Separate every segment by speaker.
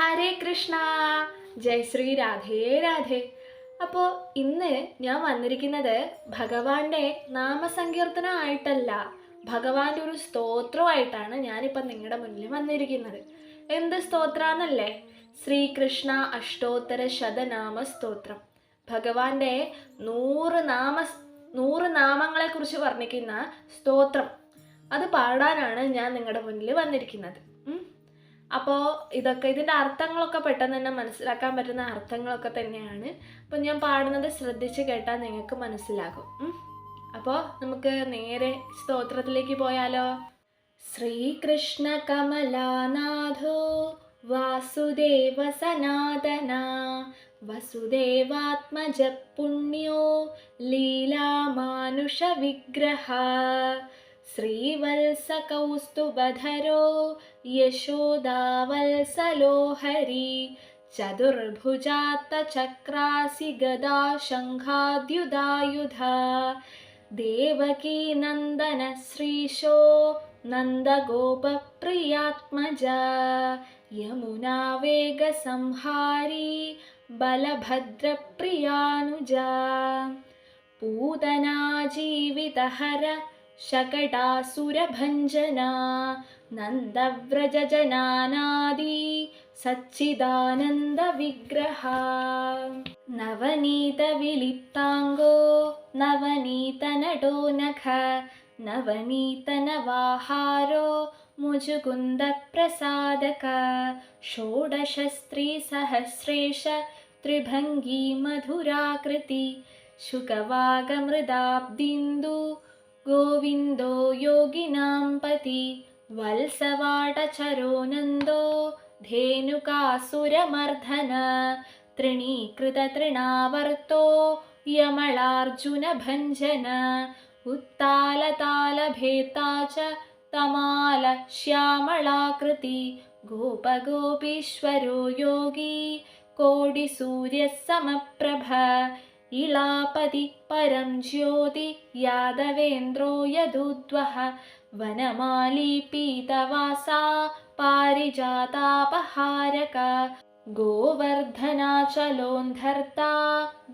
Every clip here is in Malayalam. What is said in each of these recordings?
Speaker 1: ഹരേ കൃഷ്ണ. ജയ് ശ്രീ രാധേ രാധേ. അപ്പോൾ ഇന്ന് ഞാൻ വന്നിരിക്കുന്നത് ഭഗവാന്റെ നാമസങ്കീർത്തനമായിട്ടല്ല ഭഗവാന്റെ ഒരു സ്തോത്രമായിട്ടാണ് ഞാനിപ്പോൾ നിങ്ങളുടെ മുന്നിൽ വന്നിരിക്കുന്നത്. എന്ത് സ്തോത്രാന്നല്ലേ? ശ്രീകൃഷ്ണ അഷ്ടോത്തര ശതനാമ സ്തോത്രം. ഭഗവാന്റെ നൂറ് നാമ നൂറ് നാമങ്ങളെക്കുറിച്ച് വർണിക്കുന്ന സ്തോത്രം. അത് പാടാനാണ് ഞാൻ നിങ്ങളുടെ മുന്നിൽ വന്നിരിക്കുന്നത്. അപ്പോൾ ഇതൊക്കെ ഇതിന്റെ അർത്ഥങ്ങളൊക്കെ പെട്ടെന്ന് തന്നെ മനസ്സിലാക്കാൻ പറ്റുന്ന അർത്ഥങ്ങളൊക്കെ തന്നെയാണ്. അപ്പോൾ ഞാൻ പാടുന്നത് ശ്രദ്ധിച്ച് കേട്ടാൽ നിങ്ങൾക്ക് മനസ്സിലാകും. അപ്പോൾ നമുക്ക് നേരെ സ്തോത്രത്തിലേക്ക് പോയാലോ? ശ്രീകൃഷ്ണ കമലാനാഥോ വാസുദേവ സനാതന വസുദേവാത്മജ പുണ്യോ ലീലാമാനുഷ വിഗ്രഹ श्रीवल्सकौस्तुभधरो यशोदावल्सलोहरी चतुर्भुजात्तचक्रासि गदाशङ्घाद्युदायुधा देवकीनन्दनश्रीशो नन्दगोपप्रियात्मजा यमुना वेगसंहारी बलभद्रप्रियानुजा पूतना जीवितहर शकटासुरभञ्जना नन्दव्रजजनानादि सच्चिदानन्दविग्रहा। नवनीतविलिप्ताङ्गो नवनीतनटो नख नवनीतनवाहारो मुजुकुन्दप्रसादक षोडशस्त्रीसहस्रेश त्रिभङ्गी मधुराकृति शुकवागमृदाब्दिन्दु गोविन्दो योगिनां पति वल्सवाटचरो नन्दो धेनुकासुरमर्धन तृणीकृततृणावर्तो यमलार्जुनभञ्जन उत्तालतालभेता च तमालश्यामलाकृति गोपगोपीश्वरो योगी कोटिसूर्यः समप्रभ इलापति परं ज्योति यादवेन्द्रो यदुद्वः वनमाली पीतवासा पारिजातापहारक गोवर्धनाचलोन्धर्ता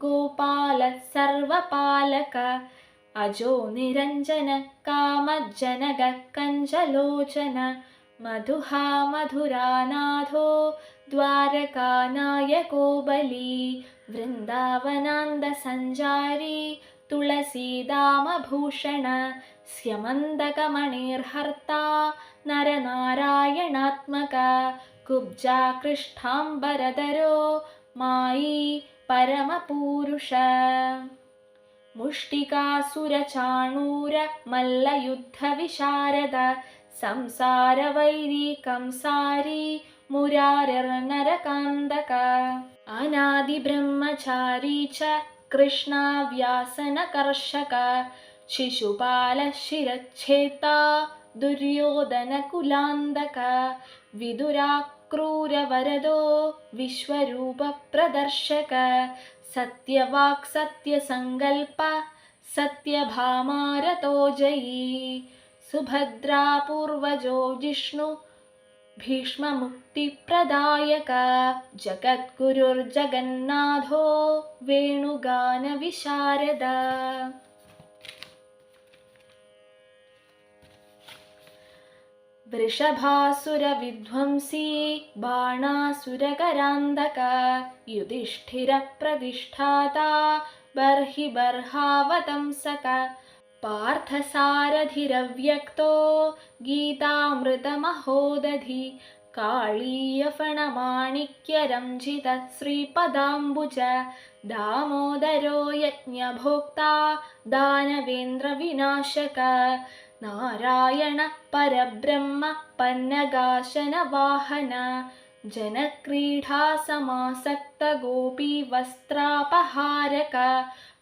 Speaker 1: गोपालः सर्वपालक अजो निरञ्जन कामज्जनगः कञ्जलोचन मधुहा मधुरानाथो द्वारकानायको बली വൃന്ദാവനാന്തസഞ്ചാരി തുളസീതാമഭൂഷണ സ്യമന്തകമണിർഹർത്ത നരനാരായണാത്മക കുബ്ജാകൃഷ്ടാംബരധരോ മായി പരമപൂരുഷ. മുഷ്ടികാസുരചാണൂര മല്ലയുദ്ധവിശാരദ സംസാരവൈരീ കംസാരി മുരാരർനരകാന്തക. अनादिब्रह्मचारी च कृष्णाव्यासनकर्षक शिशुपालशिरच्छेता दुर्योधनकुलान्दक विदुराक्रूरवरदो विश्वरूपप्रदर्शक सत्यवाक् सत्यसङ्कल्प सत्यभामारतो जयी सुभद्रा पूर्वजो जिष्णु भीष्ममुक्तिप्रदायक। जगद्गुरुर्जगन्नाथो वेणुगानविशारद। वृषभासुरविध्वंसी बाणासुरकरान्दक युधिष्ठिरप्रतिष्ठाता बर्हि बर्हावतंसक पार्थसारथिरव्यक्तो गीतामृतमहोदधि काळीयफणमाणिक्यरञ्जित श्रीपदाम्बुज दामोदरो यज्ञभोक्ता दानवेन्द्रविनाशक नारायण परब्रह्म पन्नगाशनवाहन जनक्रीडासमासक्तगोपीवस्त्रापहारक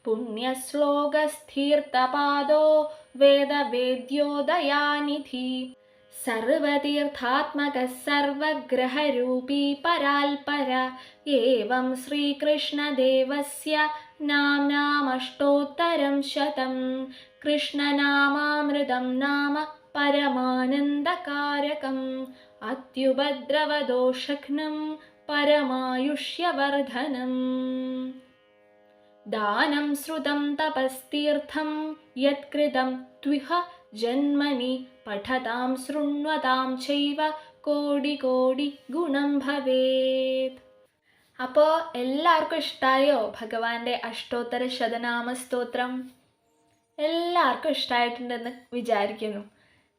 Speaker 1: पुण्यश्लोकस्तीर्थपादो वेदवेद्योदयानिधि। सर्वतीर्थात्मकः सर्वग्रहरूपी पराल्पर एवं श्रीकृष्णदेवस्य नाम्नामष्टोत्तरं शतं कृष्णनामामृतं नाम परमानन्दकारकम्। अत्युपद्रवदोषघ्नं परमायुष्यवर्धनम्। ദാനം ശ്രുതം തപസ്തീർത്ഥം യത്കൃതം ത്വിഹ ജന്മനി പഠതാം ശൃണ്വതാം ചെയ്വ കോടി കോടി ഗുണം ഭവേത്. അപ്പോൾ എല്ലാവർക്കും ഇഷ്ടായോ ഭഗവാന്റെ അഷ്ടോത്തര ശതനാമ സ്തോത്രം? എല്ലാവർക്കും ഇഷ്ടമായിട്ടുണ്ടെന്ന് വിചാരിക്കുന്നു.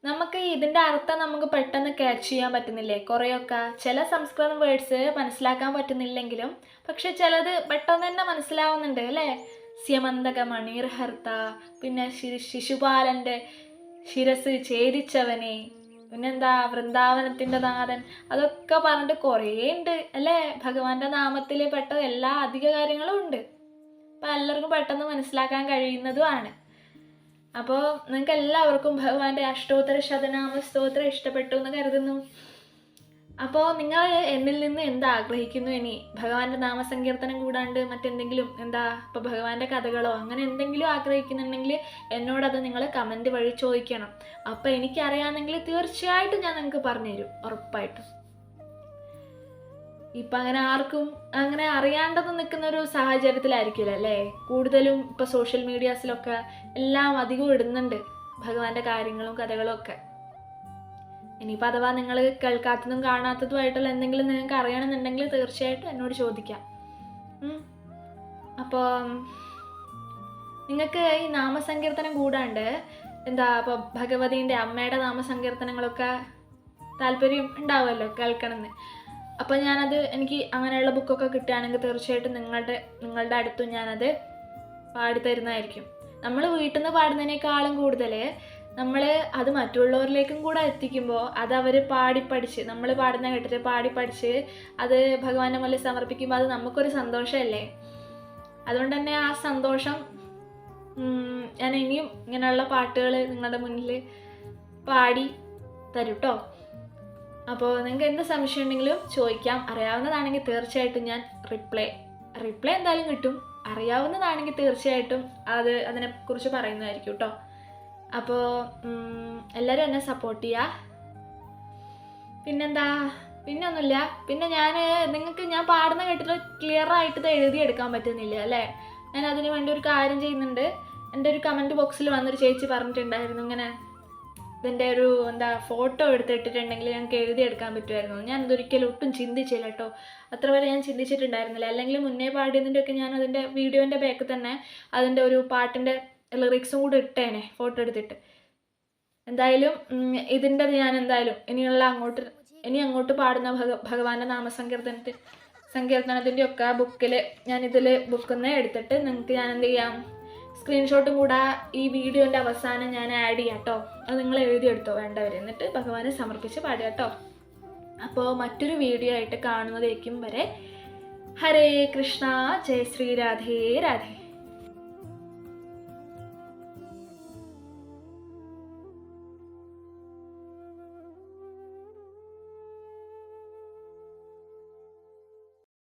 Speaker 1: നമുക്ക് ഇതിന്റെ അർത്ഥം നമുക്ക് പെട്ടെന്ന് ക്യാച്ച് ചെയ്യാൻ പറ്റുന്നില്ലേ? കുറേയൊക്കെ. ചില സംസ്കൃതം വേർഡ്സ് മനസ്സിലാക്കാൻ പറ്റുന്നില്ലെങ്കിലും പക്ഷെ ചിലത് പെട്ടെന്ന് തന്നെ മനസ്സിലാവുന്നുണ്ട് അല്ലേ? സ്യമന്തക മണീർഹർത്ത പിന്നെ ശിശുപാലന്റെ ശിരസ് ഛേദിച്ചവനെ പിന്നെന്താ വൃന്ദാവനത്തിന്റെ നാഥൻ അതൊക്കെ പറഞ്ഞിട്ട് കുറേ ഉണ്ട് അല്ലേ? ഭഗവാന്റെ നാമത്തിൽ പെട്ട എല്ലാ അധിക കാര്യങ്ങളും ഉണ്ട്. അപ്പം എല്ലാവർക്കും പെട്ടെന്ന് മനസ്സിലാക്കാൻ കഴിയുന്നതുമാണ് അപ്പോൾ നിങ്ങൾക്ക് എല്ലാവർക്കും ഭഗവാന്റെ അഷ്ടോത്തര ശതനാമ സ്തോത്രം ഇഷ്ടപ്പെട്ടു എന്ന് കരുതുന്നു. അപ്പോൾ നിങ്ങൾ എന്നിൽ നിന്ന് എന്താ ആഗ്രഹിക്കുന്നു ഇനി? ഭഗവാന്റെ നാമസങ്കീർത്തനം കൂടാണ്ട് മറ്റെന്തെങ്കിലും എന്താ ഇപ്പോൾ ഭഗവാന്റെ കഥകളോ അങ്ങനെ എന്തെങ്കിലും ആഗ്രഹിക്കുന്നുണ്ടെങ്കിൽ എന്നോടത് നിങ്ങൾ കമന്റ് വഴി ചോദിക്കണം. അപ്പോൾ എനിക്കറിയാമെങ്കിൽ തീർച്ചയായിട്ടും ഞാൻ നിങ്ങൾക്ക് പറഞ്ഞുതരും. ഉറപ്പായിട്ടും. ഇപ്പം അങ്ങനെ ആർക്കും അങ്ങനെ അറിയാണ്ടത് നിൽക്കുന്ന ഒരു സാഹചര്യത്തിലായിരിക്കില്ല അല്ലേ? കൂടുതലും ഇപ്പോൾ സോഷ്യൽ മീഡിയാസിലൊക്കെ എല്ലാം അധികം ഇടുന്നുണ്ട് ഭഗവാന്റെ കാര്യങ്ങളും കഥകളും ഒക്കെ. ഇനിയിപ്പോൾ അഥവാ നിങ്ങൾ കേൾക്കാത്തതും കാണാത്തതുമായിട്ടുള്ള എന്തെങ്കിലും നിങ്ങൾക്ക് അറിയണമെന്നുണ്ടെങ്കിൽ തീർച്ചയായിട്ടും എന്നോട് ചോദിക്കാം. അപ്പോൾ നിങ്ങൾക്ക് ഈ നാമസങ്കീർത്തനം കൂടാണ്ട് എന്താ ഇപ്പോൾ ഭഗവതീന്റെ അമ്മയുടെ നാമസങ്കീർത്തനങ്ങളൊക്കെ താല്പര്യം ഉണ്ടാവുമല്ലോ കേൾക്കണമെന്ന്? അപ്പോൾ ഞാനത് എനിക്ക് അങ്ങനെയുള്ള ബുക്കൊക്കെ കിട്ടുകയാണെങ്കിൽ തീർച്ചയായിട്ടും നിങ്ങളുടെ നിങ്ങളുടെ അടുത്തും ഞാനത് പാടിത്തരുന്നതായിരിക്കും. നമ്മൾ വീട്ടിൽ നിന്ന് പാടുന്നതിനേക്കാളും കൂടുതൽ നമ്മൾ അത് മറ്റുള്ളവരിലേക്കും കൂടെ എത്തിക്കുമ്പോൾ അത് അവർ പാടി പഠിച്ച് നമ്മൾ പാടുന്ന കേട്ടിട്ട് പാടി പഠിച്ച് അത് ഭഗവാന്റെ മുന്നിൽ സമർപ്പിക്കുമ്പോൾ അത് നമുക്കൊരു സന്തോഷമല്ലേ? അതുകൊണ്ട് തന്നെ ആ സന്തോഷം ഞാൻ ഇനിയും ഇങ്ങനെയുള്ള പാട്ടുകൾ നിങ്ങളുടെ മുന്നിൽ പാടി തരും അപ്പോൾ നിങ്ങൾക്ക് എന്ത് സംശയം ഉണ്ടെങ്കിലും ചോദിക്കാം. അറിയാവുന്നതാണെങ്കിൽ തീർച്ചയായിട്ടും ഞാൻ റിപ്ലൈ റിപ്ലൈ എന്തായാലും കിട്ടും. അറിയാവുന്നതാണെങ്കിൽ തീർച്ചയായിട്ടും അത് അതിനെക്കുറിച്ച് പറയുന്നതായിരിക്കും കേട്ടോ അപ്പോൾ എല്ലാവരും എന്നെ സപ്പോർട്ട് ചെയ്യുക പിന്നെന്താ? പിന്നെ ഒന്നുമില്ല പിന്നെ ഞാൻ നിങ്ങൾക്ക് ഞാൻ പാടുന്ന കേട്ടിട്ട് ക്ലിയർ ആയിട്ട് ഇത് എഴുതിയെടുക്കാൻ പറ്റുന്നില്ല അല്ലേ? ഞാൻ അതിന് വേണ്ടി ഒരു കാര്യം ചെയ്യുന്നുണ്ട്. എന്റെ ഒരു കമന്റ് ബോക്സിൽ വന്നൊരു ചേച്ചി പറഞ്ഞിട്ടുണ്ടായിരുന്നു ഇങ്ങനെ. ഇതിന്റെ ഒരു എന്താ ഫോട്ടോ എടുത്തിട്ടിട്ടുണ്ടെങ്കിൽ ഞങ്ങൾക്ക് എഴുതിയെടുക്കാൻ പറ്റുമായിരുന്നു. ഞാൻ ഇതൊരിക്കലും ഒട്ടും ചിന്തിച്ചില്ല കേട്ടോ അത്ര വരെ ഞാൻ ചിന്തിച്ചിട്ടുണ്ടായിരുന്നില്ല. അല്ലെങ്കിൽ മുന്നേ പാടിയതിന്റെയൊക്കെ ഞാൻ അതിന്റെ വീഡിയോന്റെ ബാക്കിൽ തന്നെ അതിന്റെ ഒരു പാട്ടിന്റെ ലിറിക്സും കൂടെ ഇട്ടേനെ ഫോട്ടോ എടുത്തിട്ട്. എന്തായാലും ഇതിന്റെ ഞാൻ എന്തായാലും ഇനിയുള്ള അങ്ങോട്ട് ഇനി അങ്ങോട്ട് പാടുന്ന ഭഗ ഭഗവാന്റെ നാമസങ്കീർത്തനത്തിൽ സങ്കീർത്തനത്തിന്റെ ഒക്കെ ബുക്കിൽ ഞാനിതിൽ ബുക്കിൽ നിന്ന് എടുത്തിട്ട് നിങ്ങൾക്ക് ഞാൻ എന്ത് ചെയ്യാം? സ്ക്രീൻഷോട്ടും കൂടെ ഈ വീഡിയോന്റെ അവസാനം ഞാൻ ആഡ് ചെയ്യാം കേട്ടോ അത് നിങ്ങൾ എഴുതിയെടുത്തോ. വേണ്ടവർ എന്നിട്ട് ഭഗവാനെ സമർപ്പിച്ച് പാടുക കേട്ടോ അപ്പോൾ മറ്റൊരു വീഡിയോ ആയിട്ട് കാണുന്നതേക്കും വരെ. ഹരേ കൃഷ്ണ. ജയ ശ്രീ രാധേ രാധേ.